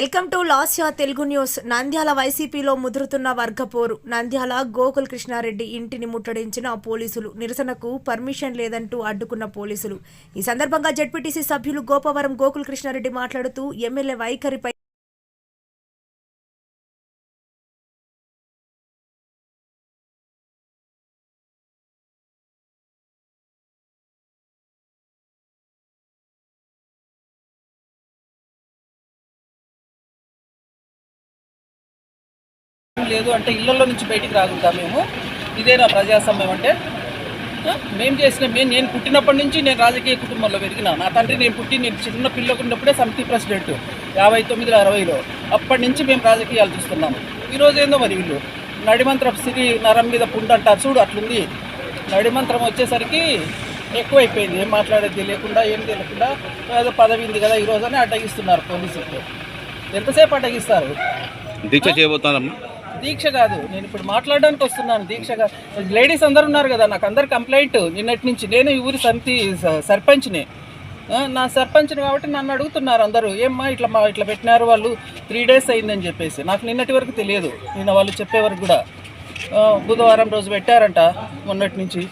Welcome to Lasya Telugu news. Nandyal వైసీపీలో ముదురుతున్న వర్గపోరు. నంద్యాల గోకుల్ కృష్ణారెడ్డి ఇంటిని ముట్టడించిన పోలీసులు. నిరసనకు పర్మిషన్ లేదంటూ అడ్డుకున్న పోలీసులు. ఈ సందర్భంగా జడ్పీటీసీ సభ్యులు గోపవరం గోకుల్ కృష్ణారెడ్డి మాట్లాడుతూ ఎమ్మెల్యే వైఖరిపై లేదు అంటే ఇళ్ళలో నుంచి బయటికి రాకుండా మేము. ఇదేనా ప్రజాస్వామ్యం అంటే. మేము చేసిన మేము నేను పుట్టినప్పటి నుంచి నేను రాజకీయ కుటుంబంలో పెరిగినా. నా తండ్రి నేను పుట్టి నేను చిన్న పిల్లకు ఉన్నప్పుడే సమితి ప్రెసిడెంట్. యాభై తొమ్మిది అరవైలో. అప్పటి నుంచి మేము రాజకీయాలు చూస్తున్నాము ఈరోజు ఏందో మరి వీళ్ళు? నడిమంత్రం సిరి నరం మీద పుండు అంటారు. చూడు అట్లుంది. నడిమంత్రం వచ్చేసరికి ఎక్కువైపోయింది. ఏం మాట్లాడేది తెలియకుండా ఏం తెలియకుండా ఏదో పదవి ఉంది కదా ఈరోజు అని అడ్డగిస్తున్నారు పోలీసులు ఎంతసేపు అడ్డగిస్తారు? దీక్ష చేయబోతున్నారమ్మా. దీక్ష కాదు. నేను ఇప్పుడు మాట్లాడడానికి వస్తున్నాను. దీక్ష లేడీస్ అందరు ఉన్నారు కదా నాకు అందరు కంప్లైంట్ నిన్నటి నుంచి. నేను ఈ ఊరి సంతి స- సర్పంచ్ని. నా సర్పంచ్ని కాబట్టి నన్ను అడుగుతున్నారు అందరూ. ఏమ్మా ఇట్లా మా ఇట్లా పెట్టినారు వాళ్ళు త్రీ డేస్ అయిందని చెప్పేసి. నాకు నిన్నటి వరకు తెలియదు. నిన్న వాళ్ళు చెప్పే వరకు కూడా. బుధవారం రోజు పెట్టారంట మొన్నటి నుంచి.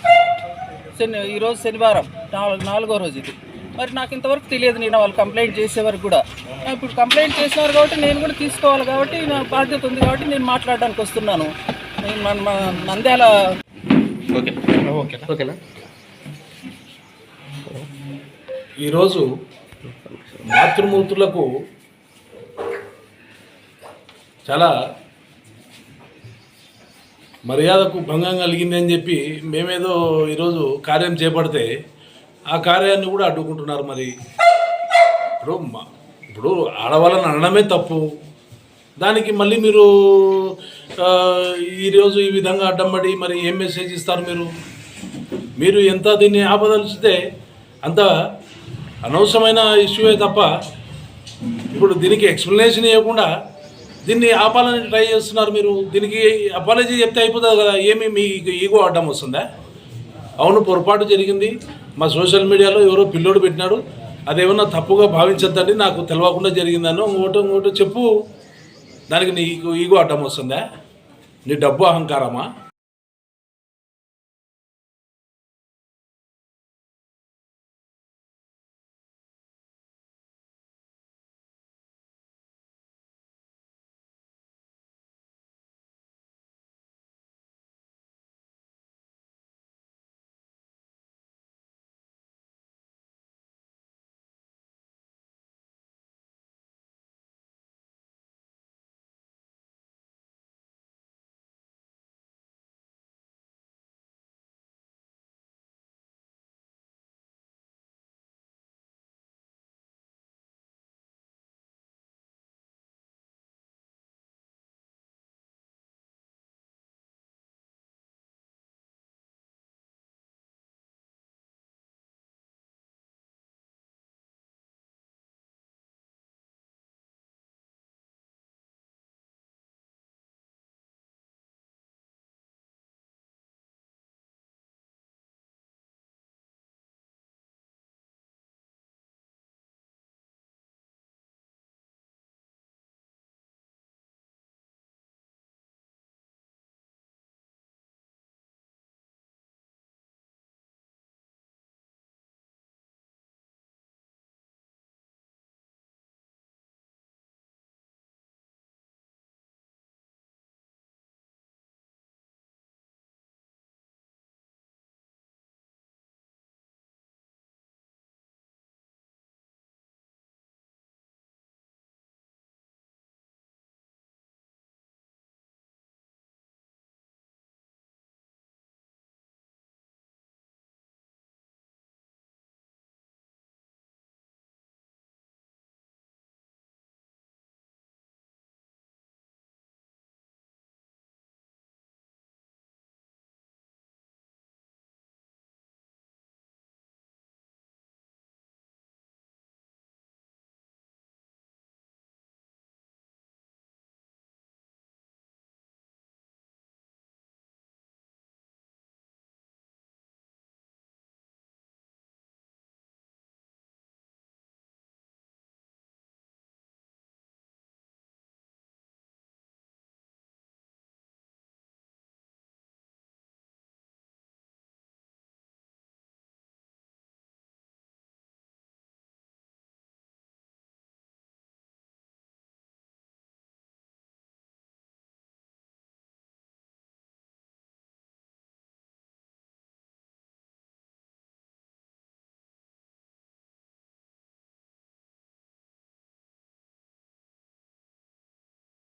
శని ఈరోజు శనివారం నాలుగు నాలుగో రోజు ఇది. మరి నాకు ఇంతవరకు తెలియదు నేను వాళ్ళు కంప్లైంట్ చేసే వరకు కూడా. ఇప్పుడు కంప్లైంట్ చేసినారు కాబట్టి నేను కూడా తీసుకోవాలి కాబట్టి నా బాధ్యత ఉంది కాబట్టి నేను మాట్లాడడానికి వస్తున్నాను. నేను మన మన నంద్యాల ఓకే. ఓకేనా? ఈరోజు మాతృమూర్తులకు చాలా మర్యాదకు భంగం కలిగింది అని చెప్పి మేమేదో ఈరోజు కార్యం చేపడితే ఆ కార్యాన్ని కూడా అడ్డుకుంటున్నారు మరి. ఇప్పుడు ఇప్పుడు ఆడవాళ్ళని అనడమే తప్పు. దానికి మళ్ళీ మీరు ఈరోజు ఈ విధంగా అడ్డం పడి మరి ఏం మెసేజ్ ఇస్తారు మీరు? మీరు ఎంత దీన్ని ఆపదలిస్తే అంత అనవసరమైన ఇష్యూవే తప్ప ఇప్పుడు దీనికి ఎక్స్ప్లెనేషన్ ఇవ్వకుండా దీన్ని ఆపాలని ట్రై చేస్తున్నారు మీరు. దీనికి అపాలజీ చెప్తే అయిపోతుంది కదా. ఏమి మీ ఈగో అడ్డం వస్తుందా? అవును పొరపాటు జరిగింది. మా సోషల్ మీడియాలో ఎవరో పిల్లోడు పెట్టినాడు. అదేమన్నా తప్పుగా భావించద్దండి నాకు తెలియకుండా జరిగిందని ఇంకోటో ఇంకోటో చెప్పు. దానికి నీకు ఈగో అడ్డం వస్తుందా? నీ డబ్బు అహంకారమా?